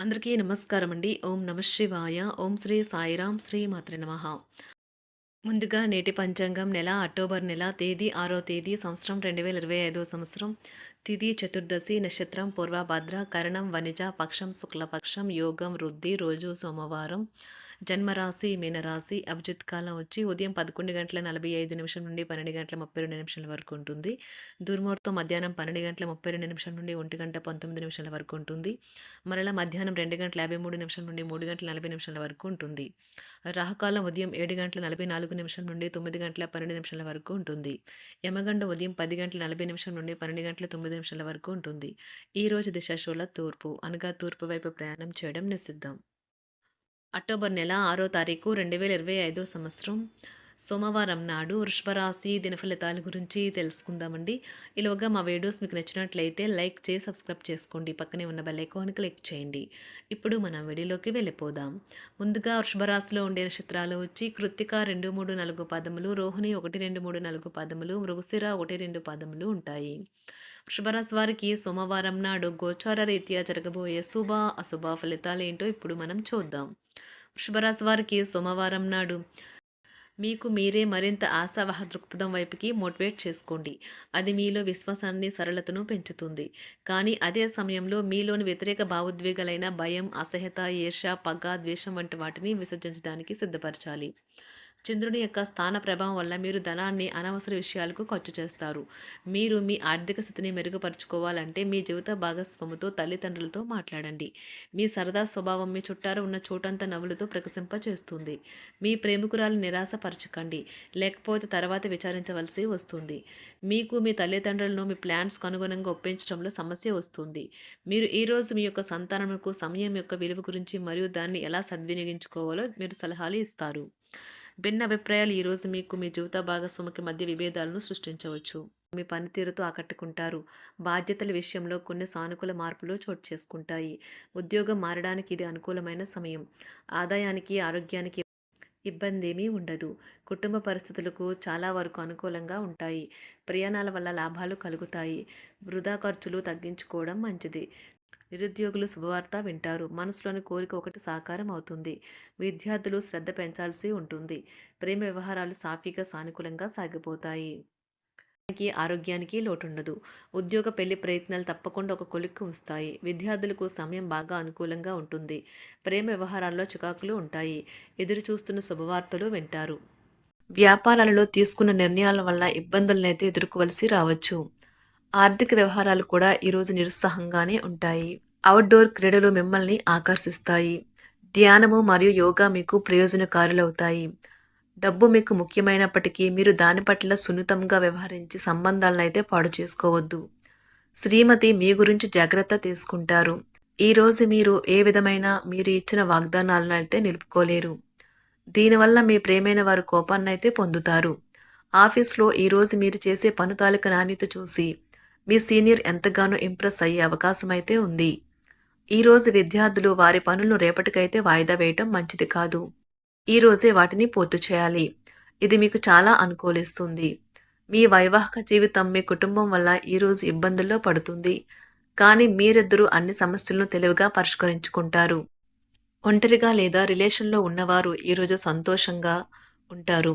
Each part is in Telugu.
అందరికీ నమస్కారం అండి. ఓం నమ శివాయ. ఓం శ్రీ సాయిరాం శ్రీ మాత్ర నమ ముందుగా నేటి పంచాంగం నెల అక్టోబర్ నెల తేదీ ఆరో తేదీ సంవత్సరం 2025 సంవత్సరం తిథి చతుర్దశి నక్షత్రం పూర్వభద్ర కరణం వనిజ పక్షం శుక్లపక్షం యోగం వృద్ధి రోజు సోమవారం జన్మరాశి మీనరాశి అభిజిత్ కాలం వచ్చి ఉదయం పదకొండు గంటల నలభై ఐదు నిమిషం నుండి పన్నెండు గంటల ముప్పై రెండు నిమిషాల వరకు ఉంటుంది. దుర్ముహూర్తం మధ్యాహ్నం పన్నెండు గంటల ముప్పై రెండు నిమిషాల నుండి ఒంటి గంట పంతొమ్మిది నిమిషాల వరకు ఉంటుంది. మరలా మధ్యాహ్నం రెండు గంటల యాభై మూడు నిమిషాల నుండి మూడు గంటల నలభై నిమిషాల వరకు ఉంటుంది. రాహుకాలం ఉదయం ఏడు గంటల నలభై నాలుగు నిమిషం నుండి తొమ్మిది గంటల పన్నెండు నిమిషాల వరకు ఉంటుంది. యమగండ ఉదయం పది గంటల నలభై నిమిషం నుండి పన్నెండు గంటల తొమ్మిది నిమిషాల వరకు ఉంటుంది. ఈ రోజు దిశాశూల తూర్పు అనగా తూర్పు వైపు ప్రయాణం చేయడం నిషిద్ధం. అక్టోబర్ నెల ఆరో తారీఖు రెండు వేల ఇరవై ఐదో సంవత్సరం. సోమవారం నాడు వృషభరాశి దినఫలితాల గురించి తెలుసుకుందామండి. ఇలాగా మా వీడియోస్ మీకు నచ్చినట్లయితే లైక్ చేసి సబ్స్క్రైబ్ చేసుకోండి. పక్కనే ఉన్న బెల్ ఐకాన్ క్లిక్ చేయండి. ఇప్పుడు మనం వీడియోలోకి వెళ్ళిపోదాం. ముందుగా వృషభరాశిలో ఉండే నక్షత్రాలు వచ్చి కృత్తిక రెండు మూడు నాలుగు పదములు రోహిణి ఒకటి రెండు మూడు నాలుగు పదములు మృగశిర ఒకటి రెండు పదములు ఉంటాయి. వృషభరాశి వారికి సోమవారం నాడు గోచార రీత్యా జరగబోయే శుభ అశుభ ఫలితాలు ఏంటో ఇప్పుడు మనం చూద్దాం. వృషభరాశి వారికి సోమవారం నాడు మీకు మీరే మరింత ఆశావహ దృక్పథం వైపుకి మోటివేట్ చేసుకోండి. అది మీలో విశ్వాసాన్ని సరళతను పెంచుతుంది. కానీ అదే సమయంలో మీలోని వ్యతిరేక భావోద్వేగాలైన భయం అసహ్యత ఈర్ష పగ ద్వేషం వంటి వాటిని విసర్జించడానికి సిద్ధపరచాలి. చంద్రుని యొక్క స్థాన ప్రభావం వల్ల మీరు ధనాన్ని అనవసర విషయాలకు ఖర్చు చేస్తారు. మీరు మీ ఆర్థిక స్థితిని మెరుగుపరుచుకోవాలంటే మీ జీవిత భాగస్వామితో తల్లిదండ్రులతో మాట్లాడండి. మీ సరదా స్వభావం మీ చుట్టారు ఉన్న చోటంతా నవ్వులతో ప్రకసింప చేస్తుంది. మీ ప్రేమికురాలు నిరాశపరచకండి. లేకపోతే తర్వాత విచారించవలసి వస్తుంది. మీకు మీ తల్లిదండ్రులను మీ ప్లాన్స్కు అనుగుణంగా ఒప్పించడంలో సమస్య వస్తుంది. మీరు ఈరోజు మీ యొక్క సంతానముకు సమయం యొక్క విలువ గురించి మరియు దాన్ని ఎలా సద్వినియోగించుకోవాలో మీరు సలహాలు ఇస్తారు. భిన్న అభిప్రాయాలు ఈరోజు మీకు మీ జీవిత భాగస్వామికి మధ్య విభేదాలను సృష్టించవచ్చు. మీ పనితీరుతో ఆకట్టుకుంటారు. బాధ్యతల విషయంలో కొన్ని సానుకూల మార్పులు చోటు చేసుకుంటాయి. ఉద్యోగం మారడానికి ఇది అనుకూలమైన సమయం. ఆదాయానికి ఆరోగ్యానికి ఇబ్బంది ఏమీ ఉండదు. కుటుంబ పరిస్థితులకు చాలా వరకు అనుకూలంగా ఉంటాయి. ప్రయాణాల వల్ల లాభాలు కలుగుతాయి. వృధా ఖర్చులు తగ్గించుకోవడం మంచిది. నిరుద్యోగులు శుభవార్త వింటారు. మనసులోని కోరిక ఒకటి సాకారం అవుతుంది. విద్యార్థులు శ్రద్ధ పెంచాల్సి ఉంటుంది. ప్రేమ వ్యవహారాలు సాఫీగా సానుకూలంగా సాగిపోతాయి. ఆరోగ్యానికి లోటుండదు. ఉద్యోగ పెళ్ళి ప్రయత్నాలు తప్పకుండా ఒక కొలిక్కు వస్తాయి. విద్యార్థులకు సమయం బాగా అనుకూలంగా ఉంటుంది. ప్రేమ వ్యవహారాల్లో చికాకులు ఉంటాయి. ఎదురు చూస్తున్న శుభవార్తలు వింటారు. వ్యాపారాలలో తీసుకున్న నిర్ణయాల వల్ల ఇబ్బందులనైతే ఎదుర్కోవలసి రావచ్చు. ఆర్థిక వ్యవహారాలు కూడా ఈరోజు నిరుత్సాహంగానే ఉంటాయి. అవుట్డోర్ క్రీడలు మిమ్మల్ని ఆకర్షిస్తాయి. ధ్యానము మరియు యోగా మీకు ప్రయోజనకారులవుతాయి. డబ్బు మీకు ముఖ్యమైనప్పటికీ మీరు దాని పట్ల సున్నితంగా వ్యవహరించి సంబంధాలను అయితే పాడు చేసుకోవద్దు. శ్రీమతి మీ గురించి జాగ్రత్త తీసుకుంటారు. ఈరోజు మీరు ఏ విధమైన మీరు ఇచ్చిన వాగ్దానాలను అయితే నిలుపుకోలేరు. దీనివల్ల మీ ప్రేమైన వారు కోపాన్నైతే పొందుతారు. ఆఫీస్లో ఈరోజు మీరు చేసే పను తాలూకు నాణ్యత చూసి మీ సీనియర్ ఎంతగానో ఇంప్రెస్ అయ్యే అవకాశం అయితే ఉంది ఈరోజు విద్యార్థులు వారి పనులను రేపటికైతే వాయిదా వేయటం మంచిది కాదు. ఈరోజే వాటిని పూర్తి చేయాలి. ఇది మీకు చాలా అనుకూలిస్తుంది. మీ వైవాహిక జీవితం మీ కుటుంబం వల్ల ఈరోజు ఇబ్బందుల్లో పడుతుంది. కానీ మీరిద్దరూ అన్ని సమస్యలను తెలివిగా పరిష్కరించుకుంటారు. ఒంటరిగా లేదా రిలేషన్లో ఉన్నవారు ఈరోజు సంతోషంగా ఉంటారు.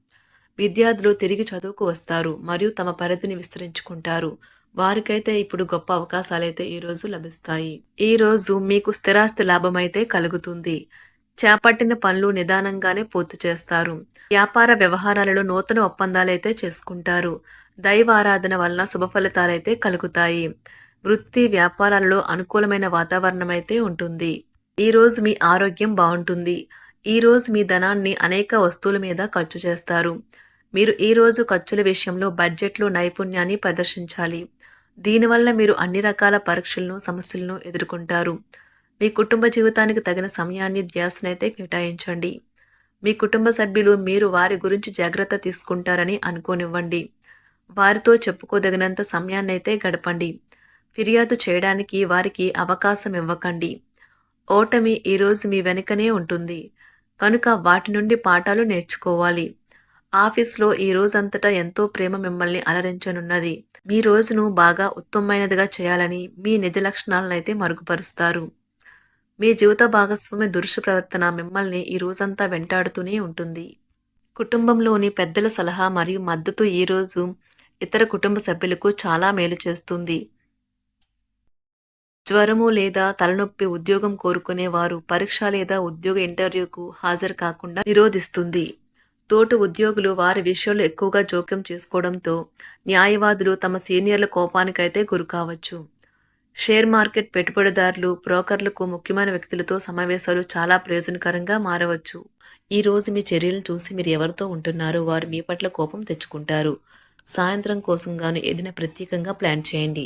విద్యార్థులు తిరిగి చదువుకు వస్తారు మరియు తమ పరిధిని విస్తరించుకుంటారు. వారికైతే ఇప్పుడు గొప్ప అవకాశాలైతే ఈరోజు లభిస్తాయి. ఈరోజు మీకు స్థిరాస్తి లాభం అయితే కలుగుతుంది. చేపట్టిన పనులు నిదానంగానే పూర్తి చేస్తారు. వ్యాపార వ్యవహారాలలో నూతన ఒప్పందాలైతే చేసుకుంటారు. దైవ ఆరాధన వలన శుభ ఫలితాలైతే కలుగుతాయి. వృత్తి వ్యాపారాలలో అనుకూలమైన వాతావరణం అయితే ఉంటుంది ఈరోజు మీ ఆరోగ్యం బాగుంటుంది. ఈరోజు మీ ధనాన్ని అనేక వస్తువుల మీద ఖర్చు చేస్తారు. మీరు ఈరోజు ఖర్చుల విషయంలో బడ్జెట్లో నైపుణ్యాన్ని ప్రదర్శించాలి. దీనివల్ల మీరు అన్ని రకాల పరీక్షలను సమస్యలను ఎదుర్కొంటారు. మీ కుటుంబ జీవితానికి తగిన సమయాన్ని ధ్యాసనైతే కేటాయించండి. మీ కుటుంబ సభ్యులు మీరు వారి గురించి జాగ్రత్త తీసుకుంటారని అనుకోనివ్వండి. వారితో చెప్పుకోదగినంత సమయాన్నైతే గడపండి. ఫిర్యాదు చేయడానికి వారికి అవకాశం ఇవ్వకండి. ఓటమి ఈరోజు మీ వెనుకనే ఉంటుంది. కనుక వాటి నుండి పాఠాలు నేర్చుకోవాలి. ఆఫీస్లో ఈ రోజంతటా ఎంతో ప్రేమ మిమ్మల్ని అలరించనున్నది. మీ రోజును బాగా ఉత్తమమైనదిగా చేయాలని మీ నిజ లక్షణాలను అయితే మరుగుపరుస్తారు. మీ జీవిత భాగస్వామి దురుష ప్రవర్తన మిమ్మల్ని ఈ రోజంతా వెంటాడుతూనే ఉంటుంది. కుటుంబంలోని పెద్దల సలహా మరియు మద్దతు ఈరోజు ఇతర కుటుంబ సభ్యులకు చాలా మేలు చేస్తుంది. జ్వరము లేదా తలనొప్పి ఉద్యోగం కోరుకునేవారు పరీక్ష లేదా ఉద్యోగ ఇంటర్వ్యూకు హాజరు కాకుండా నిరోధిస్తుంది. తోటి ఉద్యోగులు వారి విషయంలో ఎక్కువగా జోక్యం చేసుకోవడంతో న్యాయవాదులు తమ సీనియర్ల కోపానికైతే గురి కావచ్చు. షేర్ మార్కెట్ పెట్టుబడిదారులు బ్రోకర్లకు ముఖ్యమైన వ్యక్తులతో సమావేశాలు చాలా ప్రయోజనకరంగా మారవచ్చు. ఈ రోజు మీ చర్యలను చూసి మీరు ఎవరితో ఉంటున్నారో వారు మీ పట్ల కోపం తెచ్చుకుంటారు. సాయంత్రం కోసం గాను ఏదైనా ప్రత్యేకంగా ప్లాన్ చేయండి.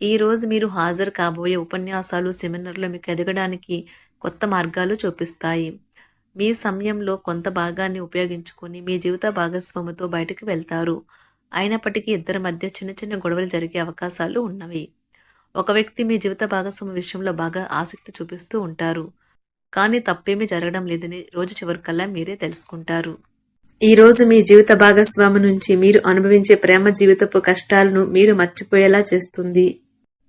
ఈరోజు మీరు హాజరు కాబోయే ఉపన్యాసాలు సెమినార్లు మీకు ఎదగడానికి కొత్త మార్గాలు చూపిస్తాయి. మీ సమయంలో కొంత భాగాన్ని ఉపయోగించుకొని మీ జీవిత భాగస్వామితో బయటకు వెళ్తారు. అయినప్పటికీ ఇద్దరి మధ్య చిన్న చిన్న గొడవలు జరిగే అవకాశాలు ఉన్నవి. ఒక వ్యక్తి మీ జీవిత భాగస్వామి విషయంలో బాగా ఆసక్తి చూపిస్తూ ఉంటారు. కానీ తప్పేమీ జరగడం లేదని రోజు చివరికల్లా మీరే తెలుసుకుంటారు. ఈరోజు మీ జీవిత భాగస్వామి నుంచి మీరు అనుభవించే ప్రేమ జీవితపు కష్టాలను మీరు మర్చిపోయేలా చేస్తుంది.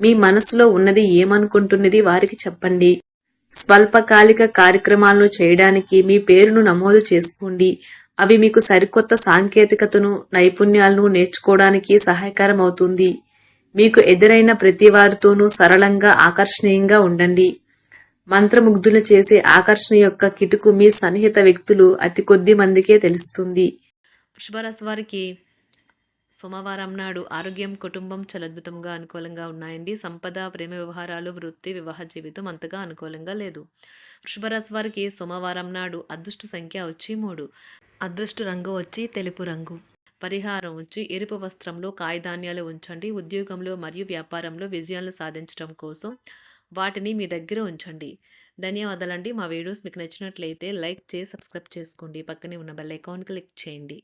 మీ మనసులో ఉన్నది ఏమనుకుంటున్నది వారికి చెప్పండి. స్వల్పకాలిక కార్యక్రమాలను చేయడానికి మీ పేరును నమోదు చేసుకోండి. అవి మీకు సరికొత్త సాంకేతికతను నైపుణ్యాలను నేర్చుకోవడానికి సహాయకరం అవుతుంది మీకు ఎదురైన ప్రతి వారితోనూ సరళంగా ఆకర్షణీయంగా ఉండండి. మంత్రముగ్ధులు చేసే ఆకర్షణ యొక్క కిటుకు మీ సన్నిహిత వ్యక్తులు అతి కొద్ది మందికే తెలుస్తుంది. వృషభరాశి వారికి సోమవారం నాడు ఆరోగ్యం కుటుంబం చాలా అద్భుతంగా అనుకూలంగా ఉన్నాయండి. సంపద ప్రేమ వ్యవహారాలు వృత్తి వివాహ జీవితం అంతగా అనుకూలంగా లేదు. వృషభరాశి వారికి సోమవారం నాడు అదృష్ట సంఖ్య వచ్చి మూడు. అదృష్ట రంగు వచ్చి తెలుపు రంగు. పరిహారం వచ్చి ఎరుపు వస్త్రంలో కాయధాన్యాలు ఉంచండి. ఉద్యోగంలో మరియు వ్యాపారంలో విజయాలను సాధించడం కోసం వాటిని మీ దగ్గర ఉంచండి. ధన్యవాదాలండి. మా వీడియోస్ మీకు నచ్చినట్లయితే లైక్ చేసి సబ్స్క్రైబ్ చేసుకోండి. పక్కనే ఉన్న బెల్ ఐకాన్ క్లిక్ చేయండి.